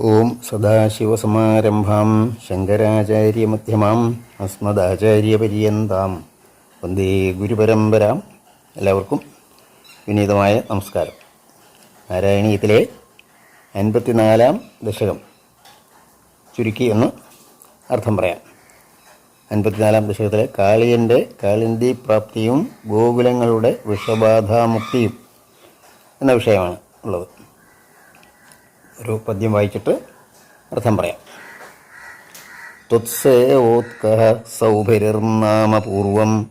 ഓം സദാശിവസമാരംഭാം ശങ്കരാചാര്യമധ്യമാം അസ്മദാചാര്യപര്യന്താം. വന്ദേ ഗുരുപരമ്പരാം എല്ലാവർക്കും വിനീതമായ നമസ്കാരം. നാരായണീയത്തിലെ അൻപത്തിനാലാം ദശകം. ചുരുക്കി എന്ന് അർത്ഥം പറയാം. അൻപത്തിനാലാം ദശകത്തിലെ കാളിയന്റെ കാളിന്തി പ്രാപ്തിയും ഗോകുലങ്ങളുടെ വിഷബാധാമുക്തിയും എന്ന വിഷയമാണ് ഉള്ളത്. ഒരു പദ്യം വായിച്ചിട്ട് അർത്ഥം പറയാം. സൗഭരിർനാമപൂർവം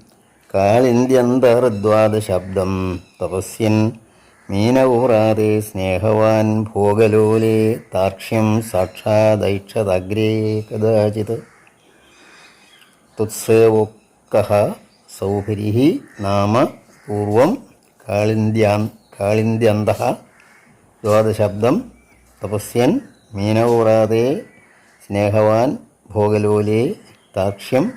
കാളിന്ദ്യന്തർദ്വാദശബ്ദം തപസ്യൻ മീനവൂറാതെ സ്നേഹവാൻ ഭോഗലോലെ താർക്ഷ്യം സാക്ഷാദൈക്ഷതഗ്രേ കഥാചിത്. തുത്സേവോക്കഹ സൗഭരി നാമ പൂർവം കാളിന്ദ്യാ കാളിന്ദ്യന്ത ദ്വാദശബ്ദം തപസ്യൻ മീനൗറാതെ സ്നേഹവാൻ ഭോഗലോലേ താക്ഷ്യം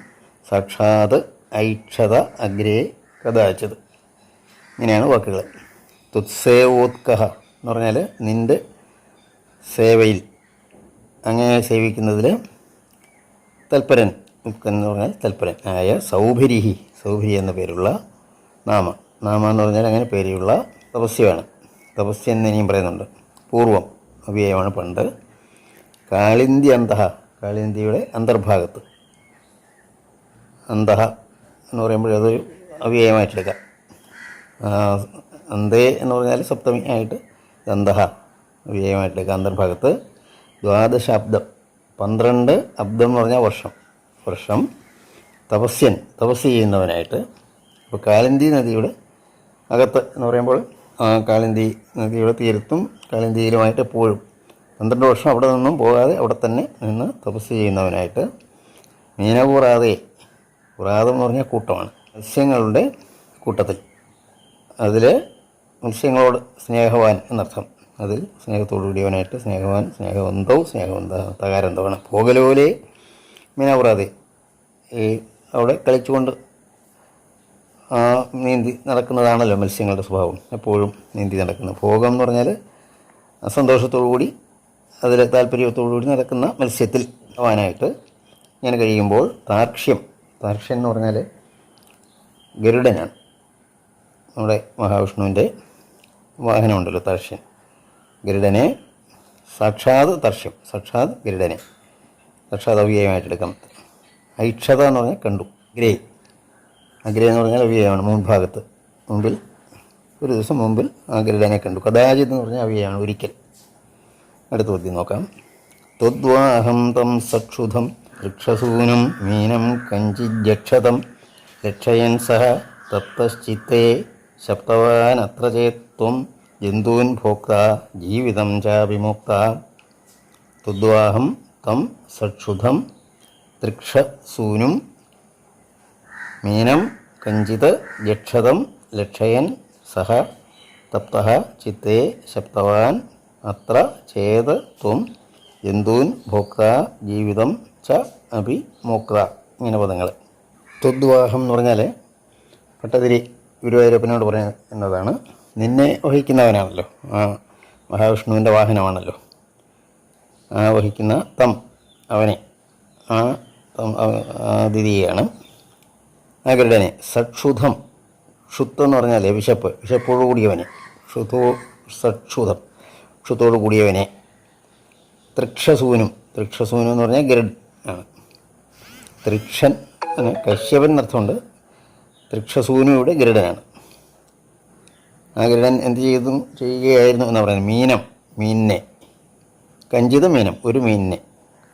സാക്ഷാത് ഐക്ഷത അഗ്രേ കഥാച്ചത് ഇങ്ങനെയാണ് വാക്കുകൾ തുത്സേവോത്കഹ എന്ന് പറഞ്ഞാൽ നിന്റെ സേവയിൽ. അങ്ങനെ സേവിക്കുന്നതിൽ തൽപരൻ എന്ന് പറഞ്ഞാൽ തൽപരൻ. ആയ സൗഭരിഹി സൗഭരി എന്ന പേരുള്ള നാമ. നാമ എന്ന് പറഞ്ഞാൽ അങ്ങനെ പേരുള്ള തപസ്യമാണ്. തപസ്യ എന്ന് ഇനിയും പറയുന്നുണ്ട്. പൂർവം. അവ്യയമാണ് പണ്ട് കാളിന്തി അന്തഹ കാളിന്തിയുടെ അന്തർഭാഗത്ത്. അന്തഹ എന്ന് പറയുമ്പോൾ അതൊരു അവ്യയമായിട്ടെടുക്കാം അന്തേ എന്ന് പറഞ്ഞാൽ സപ്തമി ആയിട്ട് അന്തഹ അവ്യയമായിട്ടെടുക്കാം അന്തർഭാഗത്ത് ദ്വാദശാബ്ദം പന്ത്രണ്ട് അബ്ദം എന്ന് പറഞ്ഞാൽ വർഷം. വർഷം തപസ്യൻ തപസ് ചെയ്യുന്നവനായിട്ട്. അപ്പോൾ കാലിന്തി നദിയുടെ അകത്ത് എന്ന് പറയുമ്പോൾ കാളിന്തി നദിയുടെ തീരത്തും കാളിന്തിയിലുമായിട്ട് എപ്പോഴും പന്ത്രണ്ട് വർഷം അവിടെ നിന്നും പോകാതെ അവിടെ തന്നെ നിന്ന് തപസ് ചെയ്യുന്നവനായിട്ട് മീനകൂറാതെ കൂറാതെ എന്ന് പറഞ്ഞാൽ കൂട്ടമാണ്. മത്സ്യങ്ങളുടെ കൂട്ടത്തിൽ. അതിൽ മത്സ്യങ്ങളോട് സ്നേഹവാൻ എന്നർത്ഥം. അതിൽ സ്നേഹത്തോടു കൂടിയവനായിട്ട് സ്നേഹവാൻ സ്നേഹവന്തവും സ്നേഹവന്ത തകാരന്തമാണ് പോകലോലെ മീനകൂറാതെ. ഈ അവിടെ കളിച്ചുകൊണ്ട് നീന്തി നടക്കുന്നതാണല്ലോ മത്സ്യങ്ങളുടെ സ്വഭാവം. എപ്പോഴും നീന്തി നടക്കുന്നത് ഭോഗം എന്ന് പറഞ്ഞാൽ സന്തോഷത്തോടു കൂടി അതിൽ താല്പര്യത്തോടു കൂടി നടക്കുന്ന മത്സ്യത്തിൽ ആവാനായിട്ട് ഞാൻ കഴിയുമ്പോൾ താർക്ഷ്യം താർക്ഷ്യം എന്ന് പറഞ്ഞാൽ ഗരുഡനാണ്. നമ്മുടെ മഹാവിഷ്ണുവിന്റെ വാഹനമുണ്ടല്ലോ താർക്ഷ്യൻ ഗരുഡനെ സാക്ഷാത് തർഷ്യം സാക്ഷാത് ഗരുഡനെ. സാക്ഷാത് അവ്യയമായിട്ടെടുക്കാം ഐക്ഷത എന്ന് പറഞ്ഞാൽ കണ്ടു ഗ്രേ അഗ്രേ എന്ന് പറഞ്ഞാൽ അവ്യയമാണ് മുൻഭാഗത്ത്. മുമ്പിൽ ഒരു ദിവസം മുമ്പിൽ അഗ്രഹനെ കണ്ടു. കഥാചിത് എന്ന് പറഞ്ഞാൽ അവ്യയമാണ് ഒരിക്കൽ. അടുത്ത പദ്യം നോക്കാം. ത്വദ്വാഹം തം സക്ഷുധം വൃക്ഷസൂനം മീനം കഞ്ചിജക്ഷതം രക്ഷയൻ സഹ തത്തശ്ചിത്തേ ശപ്തവാൻ അത്ര ചേത്വം ജന്തൂൻ ഭോക്ത ജീവിതം ചാഭിമുക്ത. ത്വദ്വാഹം തം സക്ഷുധം തൃക്ഷസൂനും മീനം കഞ്ചിത് ജക്ഷതം ലക്ഷയൻ സഹ തപ്ത ചിത്തേ ശബ്ദവാൻ അത്ര ചേത് ത്വം ജന്തൂൻ ഭോക്ത ജീവിതം ച അഭി മോക്ത ഇങ്ങനെ പദങ്ങൾ ത്വദ്വാഹം എന്ന് പറഞ്ഞാൽ പട്ടതിരി ഗുരുവായൂരപ്പനോട് പറയുന്നതാണ് നിന്നെ വഹിക്കുന്നവനാണല്ലോ. ആ മഹാവിഷ്ണുവിന്റെ വാഹനമാണല്ലോ. ആ വഹിക്കുന്ന തം അവനെ. ആ തം ദിതിയാണ് ഗരുഡനെ സക്ഷുധം. ക്ഷുത്വം എന്ന് പറഞ്ഞാൽ വിശപ്പ്. വിശപ്പോടു കൂടിയവനെ. ക്ഷുതോ സക്ഷുധം. ക്ഷുത്തോടു കൂടിയവനെ. തൃക്ഷസൂനും. തൃക്ഷസൂനും എന്ന് പറഞ്ഞാൽ ഗരുഡ് ആണ്. തൃക്ഷൻ കശ്യപൻ എന്നർത്ഥമുണ്ട് തൃക്ഷസൂനും ഇവിടെ ഗരുഡനാണ്. ആ ഗരുഡൻ എന്ത് ചെയ്തു? ചെയ്യുകയായിരുന്നു എന്ന് പറയുന്നത്. മീനം. മീനെ കഞ്ചിത മീനം. ഒരു മീനെ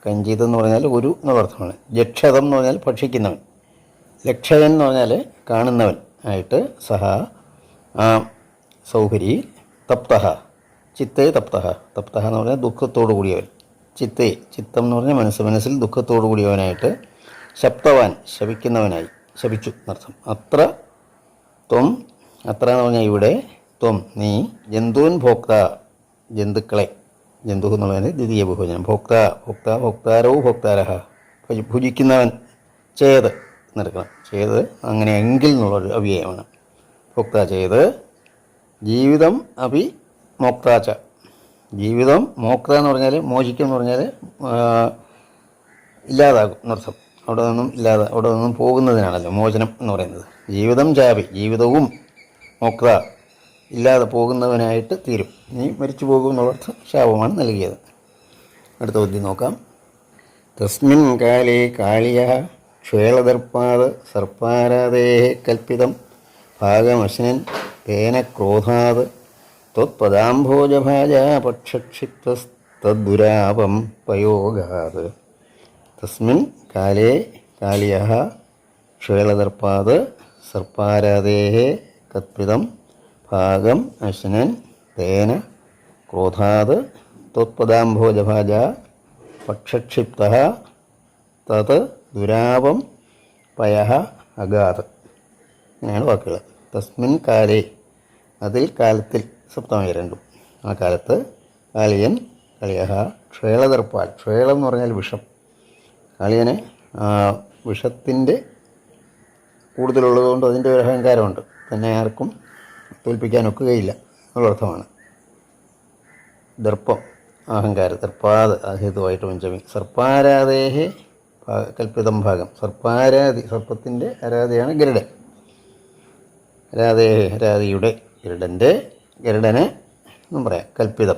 കഞ്ചിതം എന്ന് പറഞ്ഞാൽ ഒരു എന്നുള്ള അർത്ഥമാണ്. ജക്ഷതം എന്ന് പറഞ്ഞാൽ ഭക്ഷിക്കുന്നവൻ. ലക്ഷയൻ എന്ന് പറഞ്ഞാൽ കാണുന്നവൻ ആയിട്ട് സഹ ആ സൗഹരി തപ്തഹ ചിത്തേ തപ്തഹ. തപ്തഹ എന്ന് പറഞ്ഞാൽ ദുഃഖത്തോടു കൂടിയവൻ. ചിത്തേ ചിത്തം എന്ന് പറഞ്ഞാൽ മനസ്സ്. മനസ്സിൽ ദുഃഖത്തോടു കൂടിയവനായിട്ട് ശബ്ദവാൻ ശപിക്കുന്നവനായി. ശപിച്ചു എന്നർത്ഥം. അത്ര ത്വം അത്ര എന്ന് പറഞ്ഞാൽ ഇവിടെ ത്വം നീ ജന്തുവൻ ഭോക്ത ജന്തുക്കളെ. ജന്തു എന്നുള്ളതിന് ദ്വിതീയ ബഹുവചനം. ഭോക്ത ഭോക്ത ഭോക്താരോ ഭോക്താരഹ. ഭുജി- ഭുജിക്കുന്നവൻ ചേത്. എന്നെടുക്കണം ചെയ്ത് അങ്ങനെ എങ്കിൽ എന്നുള്ളൊരു അവ്യയമാണ് ഭോക്ത ചെയ്ത് ജീവിതം അഭി മോക്താച്ച ജീവിതം മോക്ത എന്ന് പറഞ്ഞാൽ മോചിക്കും എന്ന് പറഞ്ഞാൽ ഇല്ലാതാകും എന്നർത്ഥം അവിടെ നിന്നും ഇല്ലാതെ അവിടെ നിന്നും പോകുന്നതിനാണല്ലോ മോചനം എന്ന് പറയുന്നത്. ജീവിതം ചാപി ജീവിതവും മോക്ത ഇല്ലാതെ പോകുന്നവനായിട്ട് തീരും. നീ മരിച്ചു പോകും എന്നുള്ളർത്ഥം ശാപമാണ് നൽകിയത്. അടുത്ത ബുദ്ധി നോക്കാം. തസ്മിൻ കാലേ കാളിയ ക്ഷേളദർപ്പാത് സർപ്പാരാതേ കൽപ്പിതം ഭാഗമശ്നൻ തേന ക്രോധാത് ത്വത്പദാംഭോജഭാജ പക്ഷക്ഷിപ്തസ്തദ്ദുരാപം പയോഗാത്. തസ്മിൻ കാലേ കാലിയ ക്ഷേളദർപ്പാത് സർപ്പാരാതേ കൽപ്പിതം ഭാഗം അശ്നൻ തേന ക്രോധാത് ത്വത്പദാംഭോജഭാജ പക്ഷക്ഷിപ്ത തത് ദുരാപം പയ അഗാത് അങ്ങനെയാണ് വാക്കുകൾ. തസ്മിൻ കാലേ. അതിൽ കാലത്തിൽ സപ്തമായി രണ്ടും ആ കാലത്ത് കാളിയൻ കളിയഹ ക്ഷേളതർപ്പാൽ ക്ഷേളം എന്ന് പറഞ്ഞാൽ വിഷം. കാളിയന് വിഷത്തിന്റെ കൂടുതലുള്ളതുകൊണ്ട് അതിന്റെ ഒരു അഹങ്കാരമുണ്ട്. തന്നെ ആർക്കും തോൽപ്പിക്കാൻ ഒക്കുകയില്ല. എന്നുള്ള അർത്ഥമാണ്. ദർപ്പം അഹങ്കാര ദർപ്പാത് അഹേതുവായിട്ട് പഞ്ചമി. സർപ്പാരാധേഹെ കൽപ്പിതം ഭാഗം. സർപ്പാരാധി സർപ്പത്തിന്റെ ആരാധയാണ് ഗരുഡൻ. രാധേ രാധിയുടെ ഗരുഡന്റെ ഗരുഡന് എന്നും പറയാം. കൽപ്പിതം.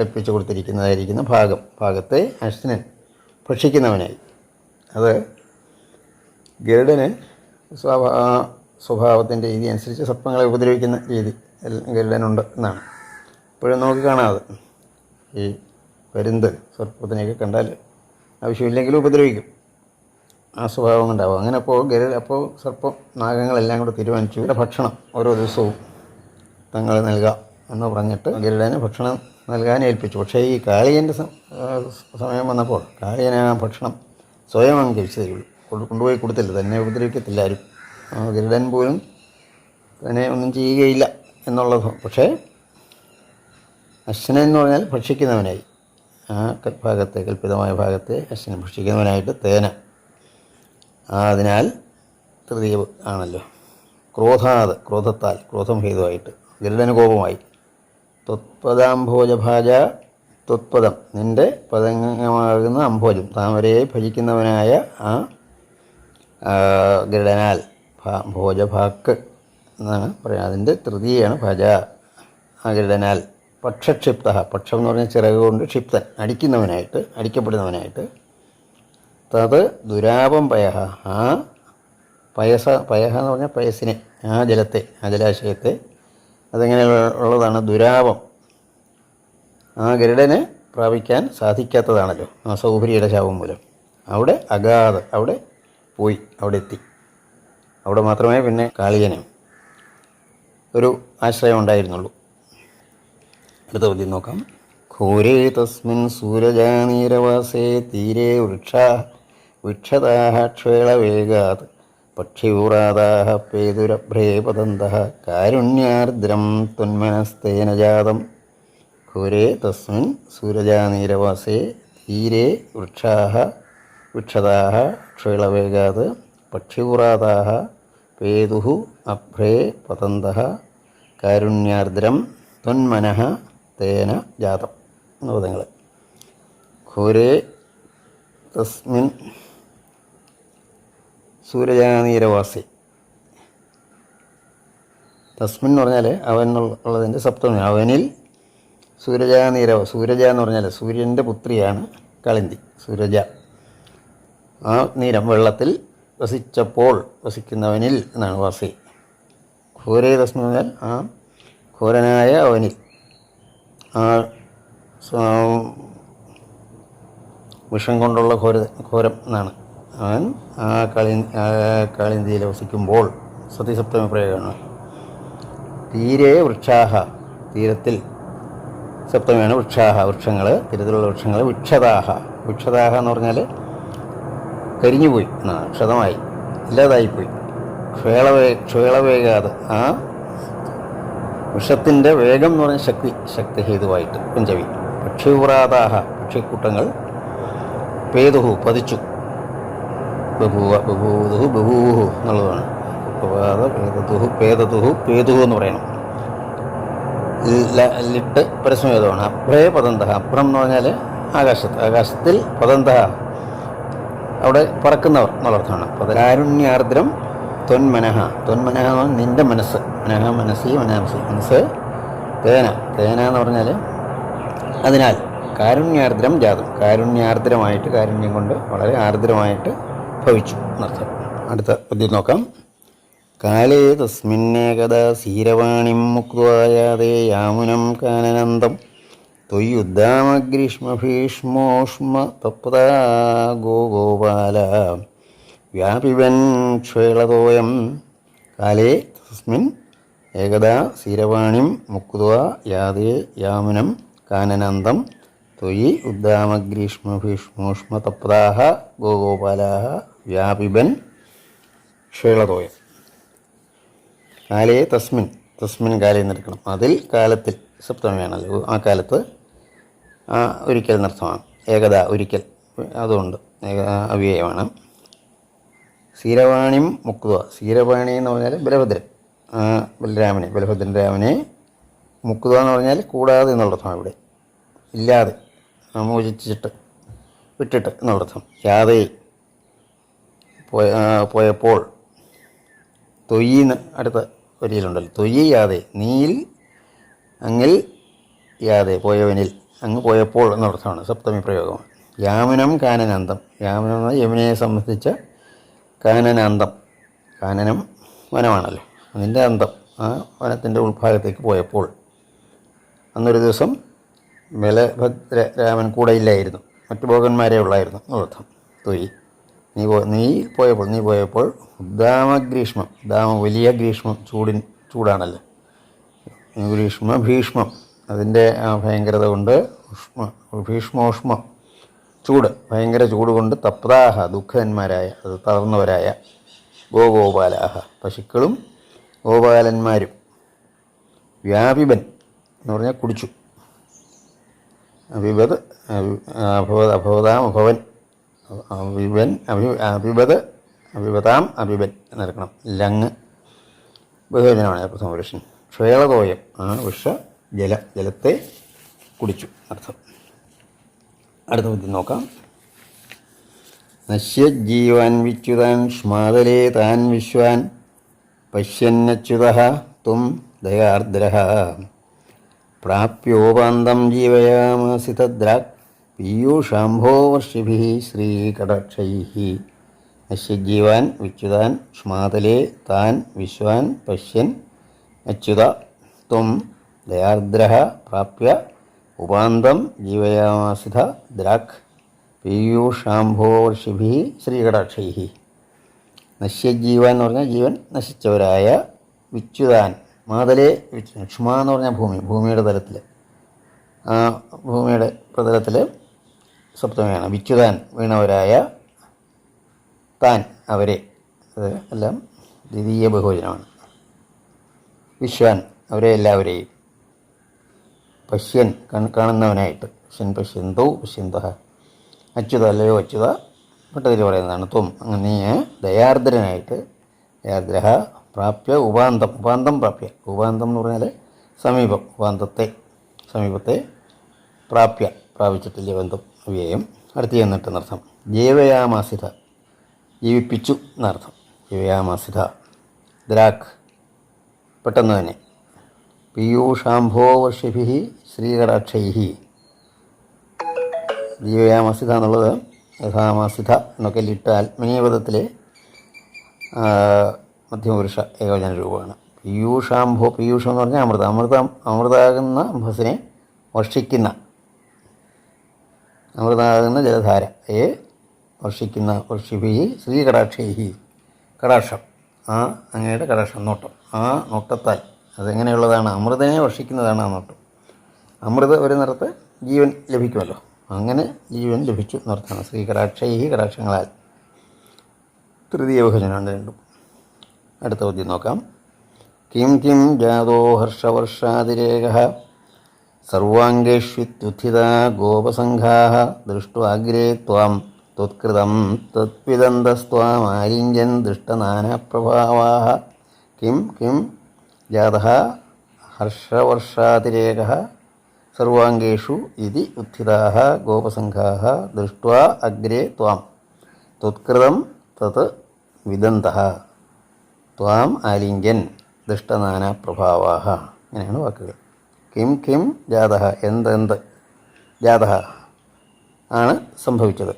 കൽപ്പിച്ചു കൊടുത്തിരിക്കുന്നതായിരിക്കുന്ന ഭാഗം. ഭാഗത്തെ അശ്വനൻ ഭക്ഷിക്കുന്നവനായി. അത് ഗരുഡന് സ്വഭാ സ്വഭാവത്തിന്റെ രീതി അനുസരിച്ച് സർപ്പങ്ങളെ ഉപദ്രവിക്കുന്ന രീതി ഗരുഡനുണ്ട് എന്നാണ്. ഇപ്പോഴും നമുക്ക് കാണാതെ ഈ പരുന്ത് സർപ്പത്തിനെയൊക്കെ കണ്ടാൽ ആവശ്യമില്ലെങ്കിലും ഉപദ്രവിക്കും. ആ സ്വഭാവം ഉണ്ടാവും. അങ്ങനെ അപ്പോൾ ഗരുഡ അപ്പോൾ സർപ്പം നാഗങ്ങളെല്ലാം കൂടെ തീരുമാനിച്ചു. ഇവരുടെ ഭക്ഷണം ഓരോ ദിവസവും തങ്ങൾ നൽകാം എന്ന് പറഞ്ഞിട്ട് ഗരുഡന് ഭക്ഷണം നൽകാൻ ഏൽപ്പിച്ചു. പക്ഷേ ഈ കാളിയന്റെ സമയം വന്നപ്പോൾ കാളിയന് ആ ഭക്ഷണം സ്വയം അങ്ങ് കഴിച്ചു തരുള്ളൂ കൊണ്ടുപോയി കൊടുത്തില്ല. തന്നെ ഉപദ്രവിക്കത്തില്ല ആരും. ഗരുഡൻ പോലും തന്നെ ഒന്നും ചെയ്യുകയില്ല എന്നുള്ളത് പക്ഷേ അശ്വനെന്ന് പറഞ്ഞാൽ ഭക്ഷിക്കുന്നവനായി. ആ ഭാഗത്തെ കൽപ്പിതമായ ഭാഗത്തെ അശ്വനൻ ഭക്ഷിക്കുന്നവനായിട്ട് തേന. അതിനാൽ തൃതീയ ആണല്ലോ. ക്രോധാത് ക്രോധത്താൽ ക്രോധം ഹേതുവായിട്ട് ഗരുഡന് കോപമായി ത്വത്പദാംഭോജഭാജ ത്വത്പദം. നിന്റെ പദംഗമാകുന്ന അംഭോജം. താമരയെ ഭജിക്കുന്നവനായ ആ ഗരുഡനാൽ ഭോജഭാക്ക് എന്നാണ് പറയുന്നത്. അതിന്റെ തൃതീയാണ് ഭജ ആ ഗരുഡനാൽ. പക്ഷക്ഷിപ്ത പക്ഷം എന്ന് പറഞ്ഞാൽ ചിറക് കൊണ്ട് ക്ഷിപ്തൻ. അടിക്കുന്നവനായിട്ട് അടിക്കപ്പെടുന്നവനായിട്ട്. തത് ദുരാപം പയഹ ആ പയസ പയഹ എന്ന് പറഞ്ഞാൽ പയസിനെ ആ ജലത്തെ ആ ജലാശയത്തെ. അതെങ്ങനെ ഉള്ളതാണ്? ദുരാപം. ആ ഗരുഡന് പ്രാപിക്കാൻ സാധിക്കാത്തതാണല്ലോ. ആ സൗഭരിയുടെ ശാപം മൂലം. അവിടെ അഗാധ അവിടെ പോയി അവിടെ എത്തി. അവിടെ മാത്രമേ പിന്നെ കാളിയന് ഒരു ആശ്രയം ഉണ്ടായിരുന്നുള്ളൂ. അടുത്ത പദ്യം നോക്കാം. ഘോരേ തസ്മിൻ സൂരജാനീരവാസേ തീരെ വൃക്ഷാ വൃക്ഷതാഹ ക്ഷേളവേഗാത് പക്ഷിയൂറാതാഹ പേതുരഭ്രേ പതന്ത കാരുണ്യാർദ്രം തൊന്മനസ്തേന ജാതം. ഘോരേ തസ്മിൻ സൂരജാനീരവാസേ തീരെ വൃക്ഷാഹ വൃക്ഷതാഹ ക്ഷേളവേഗാത് പക്ഷിയൂറാതാഹ പേതു അഭ്രേ പതന്ത കാരുണ്യാർദ്രം ത്വന്മനഃ തേന ജാതം നോദങ്ങൾ ഘോരേ തസ്മിൻ സൂര്യജാനീരവാസി തസ്മിൻ എന്ന് പറഞ്ഞാൽ അവൻ എന്നുള്ളതിന്റെ സപ്തമി. അവനിൽ സൂരജാനീരവ സൂരജ എന്ന് പറഞ്ഞാൽ സൂര്യന്റെ പുത്രിയാണ് കളിന്തി സൂരജ. ആ നീരം വെള്ളത്തിൽ വസിച്ചപ്പോൾ വസിക്കുന്നവനിൽ എന്നാണ് വാസി. ഘോരേ തസ്മിൻ ആ ഘോരനായ അവനിൽ. ആ വിഷം കൊണ്ടുള്ള ഘോര ഘോരം എന്നാണ്. അവൻ ആ കളി കാളിന്തിയിൽ വസിക്കുമ്പോൾ സത്യസപ്തമി പ്രയോഗമാണ്. തീരെ വൃക്ഷാഹ തീരത്തിൽ സപ്തമിയാണ് വൃക്ഷാഹ. വൃക്ഷങ്ങൾ തീരത്തിലുള്ള വൃക്ഷങ്ങൾ വിക്ഷതാഹ. വിക്ഷതാഹ എന്ന് പറഞ്ഞാൽ കരിഞ്ഞുപോയി എന്നാണ് ക്ഷതമായി ഇല്ലാതായിപ്പോയി. ക്ഷേളവേ ക്ഷേളവേകാതെ ആ വിഷത്തിന്റെ വേഗം എന്ന് പറഞ്ഞ ശക്തി ശക്തി ഹേതുവായിട്ട് പഞ്ചവി. പക്ഷിപുറാതാഹ പക്ഷിക്കൂട്ടങ്ങൾ പേതുഹു പതിച്ചു. ബഭൂവ ബഭൂതുഹു ബഭൂഹു എന്നുള്ളതാണ്. ഉപവാദ പേതതുഹു പേതതുഹു പേതുഹു എന്ന് പറയണം. ലിട്ട് പരസ്മേതമാണ് അഭ്രേ പതന്തഹ അഭ്രം എന്ന് പറഞ്ഞാൽ ആകാശത്ത്. ആകാശത്തിൽ പതന്തഹ. അവിടെ പറക്കുന്നവർ എന്നുള്ളതാണ് പതിനാരുണ്യാർദ്രം തൊന്മനഹ തൊന്മനഹ എന്ന് നിന്റെ മനസ്സ്. മനഹ മനസ്സി മനാംസി മനസ്സ് തേന തേന എന്ന് പറഞ്ഞാൽ അതിനാൽ കാരുണ്യാർദ്രം ജാതം. കാരുണ്യാർദ്രമായിട്ട് കാരുണ്യം കൊണ്ട് വളരെ ആർദ്രമായിട്ട് ഭവിച്ചു എന്നർത്ഥം. അടുത്ത പദ്യം നോക്കാം. കാലേ തസ്മിന്നേകത സീരവാണിം മുക്വായാതേ യാമുനം കാനനന്ദം ത്വയ്യുദ്ദാമഗ്രീഷ്മഭീഷ്മോഷ്മ തപ്താ ഗോ ഗോപാല വ്യാപിവൻ ക്ഷേളതോയം. കാലേ തസ്മിൻ ഏകദാ സീരവാണിം മുക്വാ യാതേ യാമനം കാനനന്ദം ത്വയി ഉദ്ദാമഗ്രീഷ്മഭീഷ്മോഷ്മ തപ്താഹ ഗോഗോപാലാഹ വ്യാപിബൻ ക്ഷേളതോയൻ കാലേ തസ്മിൻ തസ്മിൻ കാലേ നിൽക്കണം അതിൽ കാലത്തിൽ സപ്തമിയാണല്ലോ. ആ കാലത്ത് ആ ഒരിക്കൽ നൃത്തമാണ് ഏകത ഒരിക്കൽ. അതുകൊണ്ട് അവ്യയമാണ്. സീരവാണിയും മുക്വ സീരവാണി എന്ന് പറഞ്ഞാൽ ബലഭദ്രൻ ആ ബലരാമനെ ബലഭദ്രൻ രാമനെ മുക്കുക എന്ന് പറഞ്ഞാൽ കൂടാതെ എന്നുള്ളർത്ഥമാണ് അവിടെ ഇല്ലാതെ മോചിച്ചിട്ട് വിട്ടിട്ട് എന്നുള്ളർത്ഥം പോയ പോയപ്പോൾ തൊയ്യെന്ന് അടുത്ത വരിയിലുണ്ടല്ലോ. തൊയ്യ യാതെ നീയിൽ അങ്ങിൽ യാതെ പോയവനിൽ അങ്ങ് പോയപ്പോൾ എന്നർത്ഥമാണ് സപ്തമി പ്രയോഗമാണ് യാമനം കാനനാന്തം. യാമനം എന്ന യമുനയെ സംബന്ധിച്ച കാനനാന്തം. കാനനം വനമാണല്ലോ. അതിന്റെ അന്തം ആ വനത്തിന്റെ ഉൾഭാഗത്തേക്ക് പോയപ്പോൾ അന്നൊരു ദിവസം ബലഭദ്ര രാമൻ കൂടെ ഇല്ലായിരുന്നു. മറ്റു ഭോഗന്മാരെ ഉള്ളായിരുന്നു. എന്നർത്ഥം തൊയി നീ പോ നീ പോയപ്പോൾ നീ പോയപ്പോൾ ഉദ്ദാമഗ്രീഷ്മം ഉദ്ദാമ വലിയ ഗ്രീഷ്മം ചൂടിൻ ചൂടാണല്ലോ. ഗ്രീഷ്മ ഭീഷ്മം അതിന്റെ ആ ഭയങ്കരത കൊണ്ട് ഉഷ്മ ഭീഷ്മോഷ്മം ചൂട് ഭയങ്കര ചൂട് കൊണ്ട് തപ്താഹ ദുഃഖന്മാരായ അത് തളർന്നവരായ ഗോഗോപാലാഹ പശുക്കളും ഗോപാലന്മാരും വ്യാപിപൻ എന്ന് പറഞ്ഞാൽ കുടിച്ചു. അഭിപത് അഭവത് അഭവതാം അഭവൻ. അഭിപൻ അഭി അഭിപത് അഭിപതാം അഭിപൻ എന്നിറക്കണം ലങ്. ബഹുവചനമാണ് പ്രഥമ പുരുഷൻ ക്ഷേളതോയം ആണ് വിഷ ജല ജലത്തെ കുടിച്ചു. അർത്ഥം. അടുത്ത പദ്യം നോക്കാം. നശ്യജീവാൻ വിച്യുതാൻ ശ്മാതലേ താൻ വിശ്വാൻ. പശ്യന്നച്യുത ത്വം ദയാർദ്ര പ്രാപ്യോപാന്തം ജീവയാമാസി തദ്രാക് പീയൂഷാംഭോവർഷിഭി ശ്രീകടാക്ഷൈ നശ്യജീവാൻ വിച്യുതാൻ ക്ഷ്മാതലേ താൻ വിശ്വാൻ പശ്യൻ അച്യുത ത്വം ദയാർദ്ര പ്രാപ്യ ഉപാന്തം ജീവയാമാസിത ദ്രാക് പീയൂഷാംഭോവർഷിഭി ശ്രീകടാക്ഷൈ നശ്യജീവൻ എന്ന് പറഞ്ഞാൽ ജീവൻ നശിച്ചവരായ വിച്യുതാൻ മാതലെ ക്ഷുമ എന്ന് പറഞ്ഞാൽ ഭൂമി ഭൂമിയുടെ തലത്തിൽ ആ ഭൂമിയുടെ പ്രതലത്തിൽ സപ്തമിയാണ് വിച്യുതാൻ വീണവരായ താൻ അവരെ. അത് എല്ലാം ദ്വിതീയ ബഹുവചനമാണ്. വിശ്വാൻ അവരെ എല്ലാവരെയും. പശ്യൻ കാണുന്നവനായിട്ട്. പശ്യൻ പശ്യന്തോ പശ്യന്ത. അച്യുത അല്ലയോ അച്യുത? പെട്ടതിൽ പറയുന്നതാണ് ത്വം അങ്ങനെ ദയാർദ്രനായിട്ട് ദയാർദ്ര പ്രാപ്യ ഉപാന്തം ഉപാന്തം പ്രാപ്യ ഉപാന്തം എന്ന് പറഞ്ഞാൽ സമീപം ഉപാന്തത്തെ സമീപത്തെ പ്രാപ്യ പ്രാപിച്ചിട്ടില്ല ബന്ധം അവ്യയം അടുത്ത് ചെന്നിട്ട് എന്നർത്ഥം ജീവയാമാസിത ജീവിപ്പിച്ചു എന്നർത്ഥം. ജീവയാമാസിത ദ്രാക്ക് പെട്ടെന്ന് തന്നെ. പീയൂഷാംഭോവർഷിഭി ശ്രീകടാക്ഷൈ. ജീവയാമസിത എന്നുള്ളത് യഥാമാസിത എന്നൊക്കെ ലിട്ട് ആത്മനീയപദത്തിലെ മധ്യമപുരുഷ ഏകവചന രൂപമാണ്. പീയൂഷാംഭോ പീയൂഷം എന്ന് പറഞ്ഞാൽ അമൃത. അമൃതം അമൃതാകുന്ന ഭസിനെ വർഷിക്കുന്ന അമൃതാകുന്ന ജലധാര. ഏ വർഷിക്കുന്ന വർഷിഭി ശ്രീകടാക്ഷൈ കടാക്ഷം. ആ അങ്ങയുടെ കടാക്ഷം നോട്ടം. ആ നോട്ടത്താൽ. അതെങ്ങനെയുള്ളതാണ്? അമൃതനെ വർഷിക്കുന്നതാണ് ആ നോട്ടം. അമൃത ഒരു നിറത്ത് ജീവൻ ലഭിക്കുമല്ലോ. അങ്ങനെ ജീവൻ ലഭിച്ചു എന്നർത്ഥമാണ് ശ്രീ ഈ കടാക്ഷങ്ങളാൽ തൃതീയ ബഹുജനമാണ് രണ്ടും. അടുത്ത ചോദ്യം നോക്കാം. കിം കിം ജാതോ ഹർഷവർഷാതിരേക സർവാംഗേഷ്വിത്യുത്ഥിത ഗോപസംഘാ ദൃഷ്ട്വാഗ്രേ ത്വാം ത്വത്കൃതം തത്പിതന്തസ്ത്വാമാലിഞ്ജൻ ദൃഷ്ടനാനപ്രഭാവാ കിം കിം ജാത ഹർഷവർഷാതിരേക സർവാംഗേഷു ഇതി ഉത്ഥിതാഹ ഗോപസംഘാഹ ദൃഷ്ട്വാ അഗ്രേ ത്വാം. ത്വത്കൃതം തത് വിദന്തः. ത്വാം ആലിംഗ്യൻ ദുഷ്ടനാനാപ്രഭാവാः ഇങ്ങനെയാണ് വാക്കുകൾ. കിം കിം ജാത എന്തെന്ത് ജാത ആണ് സംഭവിച്ചത്.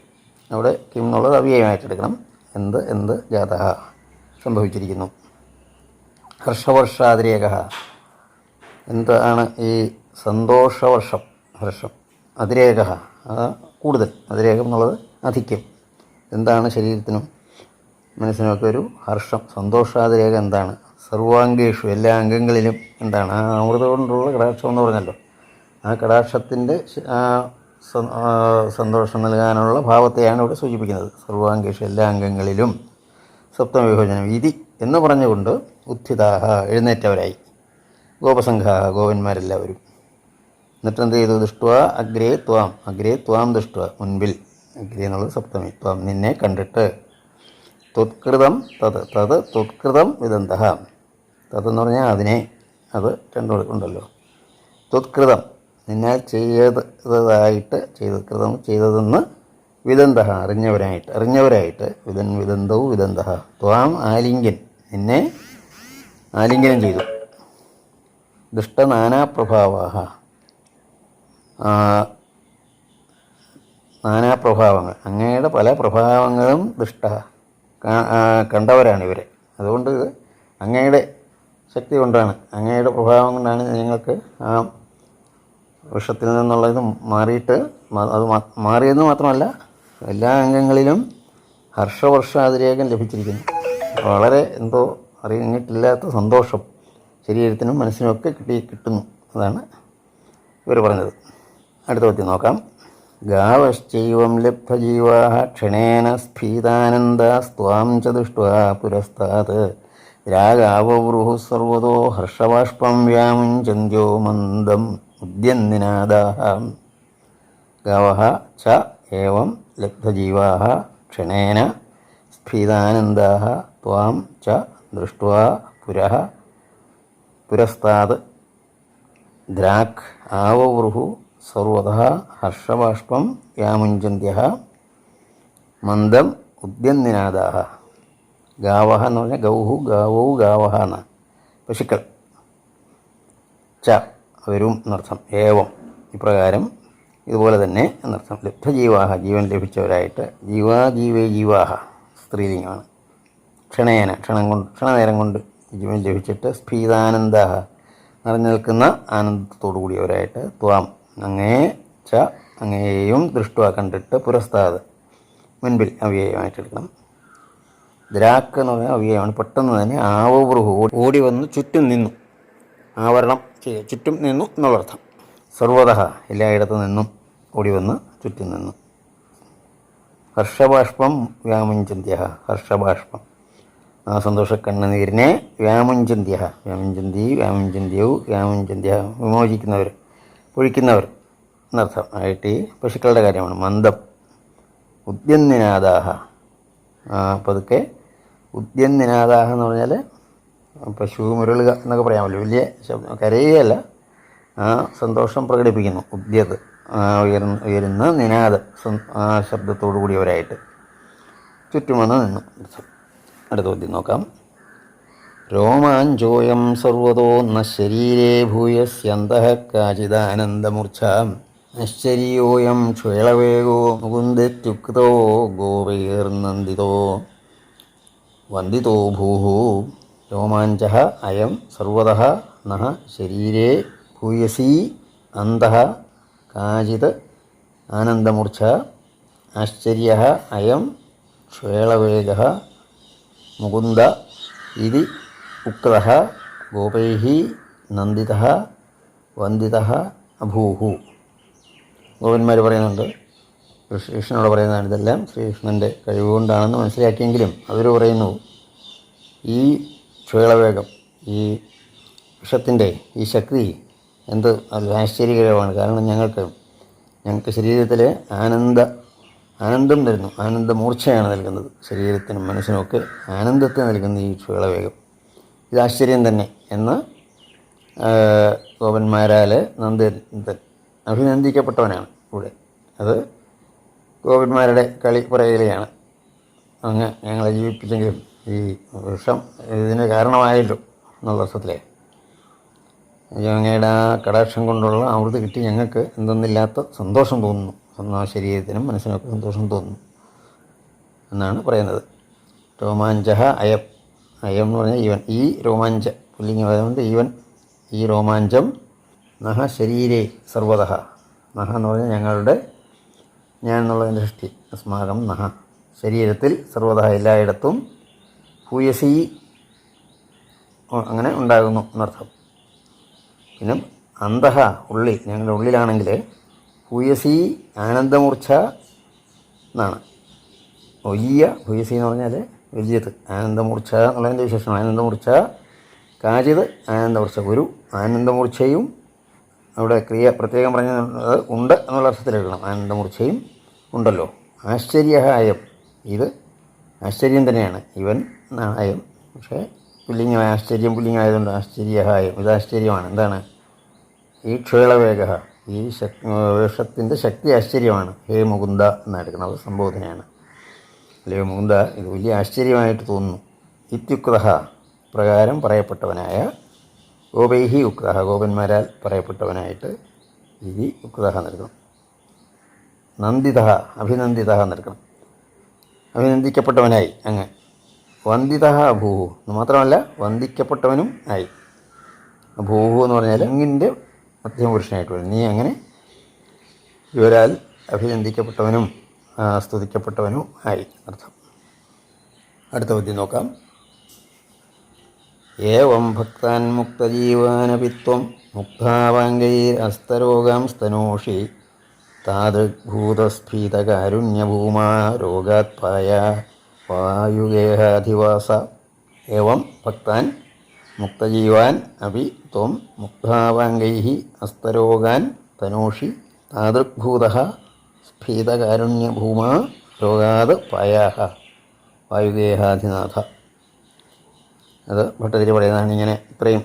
അവിടെ കിം എന്നുള്ളത് അവ്യയമായിട്ടെടുക്കണം. എന്ത് എന്ത് ജാത സംഭവിച്ചിരിക്കുന്നു. ഹർഷവർഷാതിരേക. എന്താണ് ഈ സന്തോഷവർഷം വർഷം അതിരേക കൂടുതൽ. അതിരേകം എന്നുള്ളത് അധിക്യം. എന്താണ് ശരീരത്തിനും മനസ്സിനുമൊക്കെ ഒരു ഹർഷം. സന്തോഷാതിരേഖ എന്താണ്? സർവാംഗേഷു എല്ലാ അംഗങ്ങളിലും എന്താണ്? ആ അമൃത കൊണ്ടുള്ള കടാക്ഷം എന്ന് പറഞ്ഞല്ലോ. ആ കടാക്ഷത്തിന്റെ സന്തോഷം നൽകാനുള്ള ഭാവത്തെയാണ് ഇവിടെ സൂചിപ്പിക്കുന്നത്. സർവാംഗേഷു എല്ലാ അംഗങ്ങളിലും സപ്തമവിഭജനം ഇതി എന്ന് പറഞ്ഞുകൊണ്ട് ഉത്ഥിതാഹ എഴുന്നേറ്റവരായി. ഗോപസംഘാഹ ഗോപന്മാരെല്ലാവരും എന്നിട്ട് എന്ത് ചെയ്തു ദുഷ്ട്വ അഗ്രേ ത്വാം. അഗ്രേ ത്വാം ദുഷ്ട്വ. മുൻപിൽ. അഗ്രേ എന്നുള്ളത് സപ്തമി. ത്വാം നിന്നെ കണ്ടിട്ട്. തുത്കൃതം തത്. തത് ത്വത്കൃതം വിദന്ത എന്ന് പറഞ്ഞാൽ അതിനെ അത് കണ്ടുകൊടുക്കുന്നുണ്ടല്ലോ ഉണ്ടല്ലോ. ത്വത്കൃതം നിന്നാൽ ചെയ്തതായിട്ട് ചെയ്ത കൃതം ചെയ്തതെന്ന് വിദന്ത അറിഞ്ഞവരായിട്ട്. അറിഞ്ഞവരായിട്ട്. വിദൻ വിദന്തവും വിദന്ത ത്വാം ആലിംഗ്യൻ നിന്നെ ആലിംഗനം ചെയ്തു. ദുഷ്ടനാനാപ്രഭാവാഹ. നാനാപ്രഭാവങ്ങൾ അങ്ങയുടെ പല പ്രഭാവങ്ങളും ദുഷ്ട കണ്ടവരാണ് ഇവരെ. അതുകൊണ്ട് അങ്ങയുടെ ശക്തി കൊണ്ടാണ് അങ്ങയുടെ പ്രഭാവം കൊണ്ടാണ് ഞങ്ങൾക്ക് ആ വിഷത്തിൽ നിന്നുള്ള ഇത് മാറിയിട്ട് അത് മാറിയെന്ന് മാത്രമല്ല എല്ലാ അംഗങ്ങളിലും ഹർഷവർഷാതിരേകം ലഭിച്ചിരിക്കുന്നു. വളരെ എന്തോ അറിഞ്ഞിട്ടില്ലാത്ത സന്തോഷം ശരീരത്തിനും മനസ്സിനുമൊക്കെ കിട്ടി കിട്ടുന്നു. അതാണ് ഇവർ പറഞ്ഞത്. അടുത്ത ചോദ്യം നോക്കാം. ഗാവശ്ചൈവം ലബ്ധജീവാ ക്ഷണേന സ്ഫീതാനന്ദാസ്ത്വാം ച ചതുഷ്ട പുരസ്താത്. രാഗാവവ്രുഹു സർവതോ ഹർഷബാഷ്പം വ്യാമുഞ്ചന്ത്യോ മന്ദം ഉദ്യന്നിനാദാഹ ഗവഹ ച ഏവം ലബ്ധജീവാ ക്ഷണേന സ്ഫീതാനന്ദാ ത്വാം ച ദൃഷ്ട പുരഃ പുരസ്താത്. ദ്രാക് ആവവ്രുഹു സർവത ഹർഷബാഷ്പം വ്യാമുഞ്ചന്ത്യ മന്ദം ഉദ്യന്നിനാദാ ഗാവഹ എന്ന് പറഞ്ഞാൽ ഗൗഹു ഗാവോ ഗാവഹ എന്ന പശുക്കൾ. ച വരും എന്നർത്ഥം. ഏവം ഇപ്രകാരം ഇതുപോലെ തന്നെ എന്നർത്ഥം. ലബ്ധജീവാഹ ജീവൻ ലഭിച്ചവരായിട്ട് ജീവാ ജീവേ ജീവാഹ സ്ത്രീലിംഗമാണ്. ക്ഷണേന ക്ഷണം കൊണ്ട് ക്ഷണനേരം കൊണ്ട് ജീവൻ ലഭിച്ചിട്ട് സ്ഫീതാനന്ദ നിറഞ്ഞു നിൽക്കുന്ന ആനന്ദത്തോടു കൂടിയവരായിട്ട് ത്വാം അങ്ങേ ച അങ്ങേയും ദൃഷ്ടുവ കണ്ടിട്ട് പുരസ്താത് മുൻപിൽ അവ്യയമായിട്ടെടുക്കണം. ദ്രാക്ക് എന്ന് പറഞ്ഞാൽ അവ്യയമാണ്. പെട്ടെന്ന് തന്നെ ആവവൃഹു ഓടി വന്ന് ചുറ്റും നിന്നു. ആവരണം ചെയ്യുക ചുറ്റും നിന്നു എന്നുള്ളർത്ഥം. സർവത എല്ലായിടത്തു നിന്നും ഓടി വന്ന് ചുറ്റും നിന്നു. ഹർഷബാഷ്പം വ്യാമുഞ്ചന്ത്യ ഹർഷബാഷ്പം. ആ സന്തോഷ കണ്ണുനീരിനെ വ്യാമുഞ്ചന്ത്യ വ്യാമുഞ്ചന്തി വ്യാമുഞ്ചന്ത്യവും വ്യാമുഞ്ചന്ത്യ വിമോചിക്കുന്നവർ പൊഴിക്കുന്നവർ എന്നർത്ഥം. ആയിട്ട് പശുക്കളുടെ കാര്യമാണ്. മന്ദം. ഉദ്യന്നിനാദാഹ പതുക്കെ ഉദ്യന്നിനാദാഹ എന്ന് പറഞ്ഞാൽ പശു മുരളുക എന്നൊക്കെ പറയാമല്ലോ. വലിയ ശബ്ദം കരയുകയല്ല. ആ സന്തോഷം പ്രകടിപ്പിക്കുന്നു. ഉദ്യത്. ഉയർന്ന ഉയരുന്ന നിനാദ. ശബ്ദത്തോടു കൂടിയവരായിട്ട് ചുറ്റുമെന്ന് നിന്നു. അടുത്ത ചോദ്യം നോക്കാം. രോമാഞ്ചോയം സർവതോ ന ശരീരേ ഭൂയസ്യന്തഃ കാചിദാനന്ദമൂർച്ഛ. നശ്ചര്യോയം ക്ഷേളവേഗോ മുകുന്ദത്യുക്തോ ഗോപൈർനന്ദിതോ. വന്ദിതോ ഭൂഹു. രോമാഞ്ച അയം സർവത ന ശരീരേ ഭൂയസി അന്തഃ കാചിത് ആനന്ദമൂർച്ഛ. ആശ്ചര്യ അയം ക്ഷേളവേഗ മുകുന്ദ ഇതി ഉക്തः ഗോപൈ നന്ദിതः വന്ദിതः അഭൂഹു ഗോപന്മാർ പറയുന്നുണ്ട് കൃഷ്ണനോട് പറയുന്നതാണ് ഇതെല്ലാം ശ്രീകൃഷ്ണന്റെ കഴിവുകൊണ്ടാണെന്ന് മനസ്സിലാക്കിയെങ്കിലും അവർ പറയുന്നു ഈ ക്ഷേളവേഗം ഈ വിഷത്തിന്റെ ഈ ശക്തി എന്ത് ആശ്ചര്യകരമാണ്. കാരണം ഞങ്ങൾക്ക് ഞങ്ങൾക്ക് ശരീരത്തിൽ ആനന്ദ ആനന്ദം തരുന്നു ആനന്ദമൂർച്ചയാണ് നൽകുന്നത്. ശരീരത്തിനും മനസ്സിനുമൊക്കെ ആനന്ദത്തെ നൽകുന്ന ഈ ക്ഷേളവേഗം ഇത് ആശ്ചര്യം തന്നെ എന്ന് ഗോപന്മാരാൽ നന്ദൻ അഭിനന്ദിക്കപ്പെട്ടവനാണ് ഇവിടെ. അത് ഗോപന്മാരുടെ കളി പറയുകയാണ് അങ്ങ് ഞങ്ങളെ ജീവിപ്പിച്ചെങ്കിലും ഈ വൃക്ഷം ഇതിന് കാരണമായല്ലോ എന്നുള്ള അർത്ഥത്തിലേ അങ്ങയുടെ ആ കടാക്ഷം കൊണ്ടുള്ള അമൃത് കിട്ടി ഞങ്ങൾക്ക് എന്തെന്നില്ലാത്ത സന്തോഷം തോന്നുന്നു. സ്വന്തം ശരീരത്തിനും മനസ്സിനൊക്കെ സന്തോഷം തോന്നുന്നു എന്നാണ് പറയുന്നത്. രോമാഞ്ചഹ അയം അയം എന്ന് പറഞ്ഞാൽ ഈവൻ. ഈ രോമാഞ്ച. പുല്ലിംഗമായതുകൊണ്ട് ഈവൻ. ഈ രോമാഞ്ചം നഹ ശരീരേ സർവത നഹ എന്ന് പറഞ്ഞാൽ ഞങ്ങളുടെ ഞാൻ എന്നുള്ളതിന്റെ സൃഷ്ടി. അസ്മാകം നഹ. ശരീരത്തിൽ സർവത എല്ലായിടത്തും ഭൂയസി അങ്ങനെ ഉണ്ടാകുന്നു എന്നർത്ഥം. പിന്നെ അന്തഹ ഉള്ളിൽ ഞങ്ങളുടെ ഉള്ളിലാണെങ്കിൽ ഭൂയസി ആനന്ദമൂർച്ഛ എന്നാണ്. വലിയ ഭൂയസി എന്ന് പറഞ്ഞാൽ വലിയത് ആനന്ദമൂർച്ച എന്നുള്ളതിന്റെ വിശേഷം ആനന്ദമൂർച്ച കാചിത് ആനന്ദമൂർച്ച ഗുരു. ആനന്ദമൂർച്ചയും അവിടെ ക്രിയ പ്രത്യേകം പറഞ്ഞത് ഉണ്ട് എന്നുള്ള അർത്ഥത്തിലെടുക്കണം ആനന്ദമൂർച്ചയും ഉണ്ടല്ലോ. ആശ്ചര്യഹായം. ഇത് ആശ്ചര്യം തന്നെയാണ്. ഇവൻ നായം. പക്ഷേ പുല്ലിംഗം ആശ്ചര്യം പുല്ലിംഗമായതുകൊണ്ട് ആശ്ചര്യഹായം. ഇത് ആശ്ചര്യമാണ്. എന്താണ്? ഈ ക്ഷേളവേഗ ഈ ശക് വേഷത്തിന്റെ ശക്തി ആശ്ചര്യമാണ്. ഹേ മുകുന്ദ എന്നെടുക്കുന്നത് സംബോധനയാണ് അല്ലയോ മുന്ത ഇത് വലിയ ആശ്ചര്യമായിട്ട് തോന്നുന്നു. ഇത്യുക്ത പ്രകാരം പറയപ്പെട്ടവനായ ഗോപൈഹി ഉക്ത ഗോപന്മാരാൽ പറയപ്പെട്ടവനായിട്ട് ഇതി ഉക്ത നൽകണം. നന്ദിത അഭിനന്ദിത നൽകണം. അഭിനന്ദിക്കപ്പെട്ടവനായി അങ്ങ്. വന്ദിത ഭൂഹു എന്ന് മാത്രമല്ല വന്ദിക്കപ്പെട്ടവനും ആയി. ഭൂഹു എന്ന് പറഞ്ഞാൽ അങ്ങിന്റെ മധ്യപുരുഷനായിട്ട് വരും നീ അങ്ങനെ ഇവരാൽ അഭിനന്ദിക്കപ്പെട്ടവനും സ്തുതിക്കപ്പെട്ടവനും ആയി. അർത്ഥം. അടുത്ത പദ്യം നോക്കാം. ഏവം ഭക്താൻ മുക്തജീവാനപിത്വം മുക്താവാംഗൈരസ്തരോഗം സ്തനോഷി താദൃഗ്ഭൂതസ്ഫീതകാരുണ്യഭൂമാ രോഗാത്പായ വായുഗേഹാധിവാസ. ഏവം ഭക്താൻ മുക്തജീവാൻ അപി ത്വം മുക്താവാംഗൈ അസ്തരോഗാൻ തനോഷി താദൃഗ്ഭൂത സ്ഫീതകാരുണ്യഭൂമാ രോഗാത് പായാഹ. വായുഗേഹാധിനാഥ അത് ഭട്ടതിരി പറയുന്നതാണ് ഇങ്ങനെ ഇത്രയും.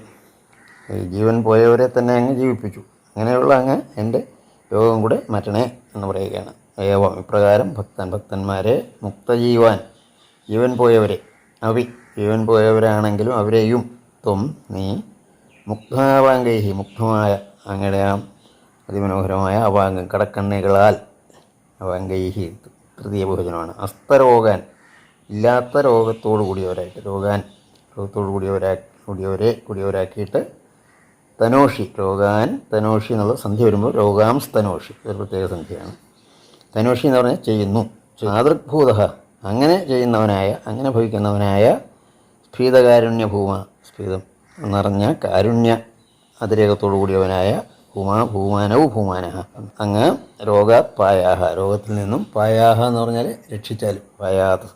ജീവൻ പോയവരെ തന്നെ അങ്ങ് ജീവിപ്പിച്ചു. അങ്ങനെയുള്ള അങ്ങ് എന്റെ രോഗം കൂടെ മാറ്റണേ എന്ന് പറയുകയാണ്. ഏവം ഇപ്രകാരം ഭക്തൻ ഭക്തന്മാരെ മുക്തജീവാൻ. ജീവൻ പോയവരെ. അവി ജീവൻ പോയവരാണെങ്കിലും അവരെയും ത്വം നീ മുക്താവാങ്കൈഹി. മുക്തമായ അങ്ങയുടെ ആ അതിമനോഹരമായ അവാംഗം കടക്കണ്ണികളാൽ അവാങ്കൈഹി തൃതീയ ബഹുജനമാണ്. അസ്തരോഗാൻ ഇല്ലാത്ത രോഗത്തോടു കൂടിയവരായിട്ട് രോഗാൻ രോഗത്തോടു കൂടിയവരാ കൂടിയവരെ കൂടിയവരാക്കിയിട്ട് തനോഷി രോഗാൻ തനോഷി എന്നുള്ള സന്ധ്യ വരുമ്പോൾ രോഗാം സ്തനോഷി ഒരു പ്രത്യേക സന്ധ്യയാണ് തനോഷി എന്ന് പറഞ്ഞാൽ ചെയ്യുന്നു ആദൃഭൂത അങ്ങനെ ചെയ്യുന്നവനായ അങ്ങനെ ഭവിക്കുന്നവനായ സ്ഫീതകാരുണ്യ ഭൂമ സ്ഫീതം നിറഞ്ഞ കാരുണ്യ അതിരേകത്തോടു കൂടിയവനായ ഭൂമാ ഭൂമാനവും ഭൂമാനഹ അങ്ങ് രോഗ പായാഹ രോഗത്തിൽ നിന്നും പായാഹ എന്ന് പറഞ്ഞാൽ രക്ഷിച്ചാൽ പായാത്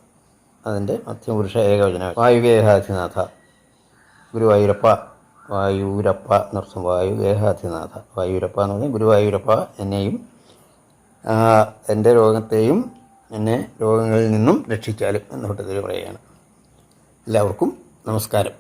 അതിന്റെ മധ്യപുരുഷ ഏകവചന. വായുവേഹാധിനാഥ ഗുരുവായൂരപ്പ വായൂരപ്പ എന്നർത്ഥം വായുവേഹാധിനാഥ വായൂരപ്പ എന്ന് പറഞ്ഞാൽ ഗുരുവായൂരപ്പ എന്നെയും എന്റെ രോഗത്തെയും എന്നെ രോഗങ്ങളിൽ നിന്നും രക്ഷിച്ചാലും എന്ന് ഭട്ടതിരി പറയുകയാണ്. എല്ലാവർക്കും നമസ്കാരം.